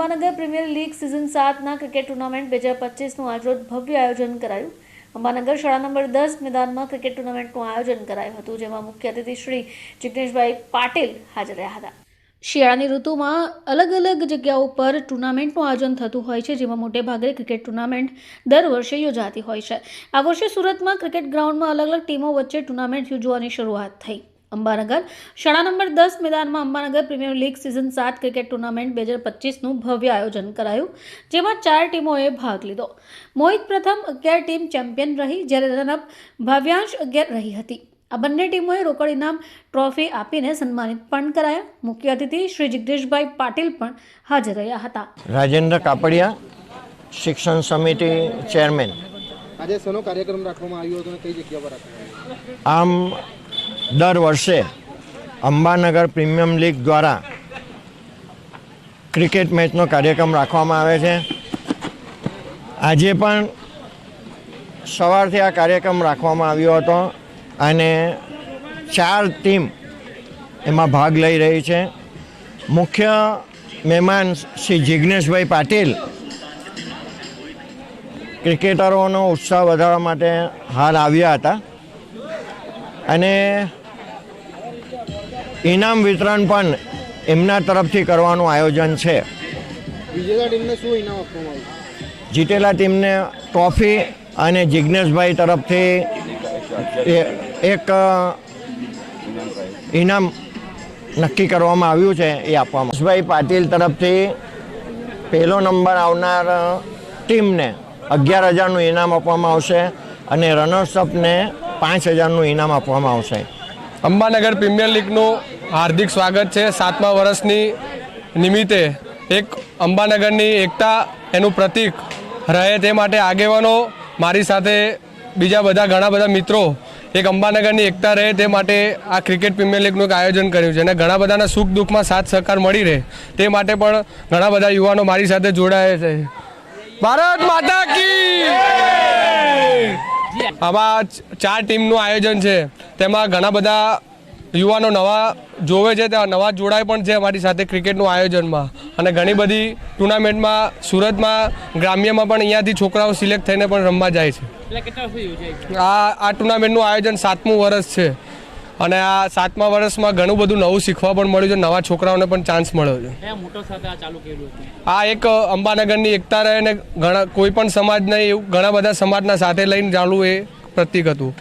અંબાનગર premier league season સાતના cricket tournament બે હજાર પચીસનું આજરોજ ભવ્ય આયોજન કરાયું. અંબાનગર શાળા નંબર દસ મેદાનમાં ક્રિકેટ ટુર્નામેન્ટનું આયોજન કરાયું હતું, જેમાં મુખ્ય અતિથિ શ્રી જિગ્નેશભાઈ પાટીલ હાજર રહ્યા હતા. શિયાળાની ઋતુમાં અલગ અલગ જગ્યાઓ પર ટુર્નામેન્ટનું આયોજન થતું હોય છે, જેમાં મોટે ભાગે ક્રિકેટ ટુર્નામેન્ટ દર વર્ષે યોજાતી હોય છે. આ વર્ષે સુરતમાં ક્રિકેટ ગ્રાઉન્ડમાં અલગ અલગ ટીમો વચ્ચે ટુર્નામેન્ટ યોજવાની શરૂઆત થઈ. અંબાનગર. શાળા નંબર દસ મેદાનમાં અંબાનગર પ્રીમિયર લીગ સિઝન સાત ક્રિકેટ ટુર્નામેન્ટ બે હજાર પચીસનું ભવ્ય આયોજન કરાયું જેમાં ચાર ટીમોએ ભાગ લીધો. મોહિત પ્રથમ અગિયાર ટીમ ચેમ્પિયન રહી જ્યારે રનઅપ ભાવ્યાંશ અગિયાર રહી હતી. આ બંને ટીમોએ રોકડ ઇનામ ટ્રોફી આપીને સન્માનિત પણ કરાયા. મુખ્ય અતિથિ શ્રી જગદીશભાઈ પાટીલ પણ હાજર રહ્યા હતા. રાજેન્દ્ર કાપડિયા શિક્ષણ સમિતિ ચેરમેન. આજે શેનો કાર્યક્રમ રાખવામાં આવ્યો હતો કઈ જગ્યા પર રાખવામાં આવ્યો? આમ દર વર્ષે અંબાનગર પ્રીમિયમ લીગ દ્વારા ક્રિકેટ મેચનો કાર્યક્રમ રાખવામાં આવે છે. આજે પણ સવારથી આ કાર્યક્રમ રાખવામાં આવ્યો હતો અને ચાર ટીમ એમાં ભાગ લઈ રહી છે. મુખ્ય મહેમાન શ્રી જિજ્ઞેશભાઈ પાટીલ ક્રિકેટરોનો ઉત્સાહ વધારવા માટે હાલ આવ્યા હતા. અને ઇનામ વિતરણ પણ એમના તરફથી કરવાનું આયોજન છે. વિજેતા ટીમને શું ઇનામ આપવામાં આવ્યું? જીતેલા ટીમને ટ્રોફી અને જિજ્ઞેશભાઈ તરફથી એક ઇનામ નક્કી કરવામાં આવ્યું છે એ આપવામાં. જિજ્ઞેશભાઈ પાટીલ તરફથી પહેલો નંબર આવનાર ટીમને અગિયાર હજારનું ઇનામ આપવામાં આવશે અને રનર્સઅપને પાંચ હજારનું ઇનામ આપવામાં આવશે. અંબાનગર પ્રીમિયર લીગનું હાર્દિક સ્વાગત છે. સાતમા વર્ષની નિમિત્તે એક અંબાનગરની એકતા એનું પ્રતીક રહે તે માટે આગેવાનો મારી સાથે બીજા બધા ઘણા બધા મિત્રો એક અંબાનગરની એકતા રહે તે માટે આ ક્રિકેટ પ્રીમિયર લીગનું એક આયોજન કર્યું છે અને ઘણા બધાના સુખ દુઃખમાં સાથ સહકાર મળી રહે તે માટે પણ ઘણા બધા યુવાનો મારી સાથે જોડાયા છે. ભારત માતા કી આમાં ચાર ટીમનું આયોજન છે. તેમાં ઘણા બધા યુવાનો નવા જોવે છે ત્યાં નવા જોડાય પણ છે અમારી સાથે ક્રિકેટનું આયોજનમાં. અને ઘણી બધી ટુર્નામેન્ટમાં સુરતમાં ગ્રામ્યમાં પણ અહીંયાથી છોકરાઓ સિલેક્ટ થઈને પણ રમવા જાય છે. આ આ ટુર્નામેન્ટનું આયોજન સાતમું વર્ષ છે. અને આ સાતમા વર્ષમાં ઘણું બધું નવું શીખવા પણ મળ્યું છે નવા છોકરાઓને પણ ચાન્સ મળ્યો છે. આ એક અંબાનગરની એકતા રહે અને ઘણા કોઈ પણ સમાજ નહીં એવું ઘણા બધા સમાજના સાથે લઈને ચાલુ એ પ્રતિક હતું.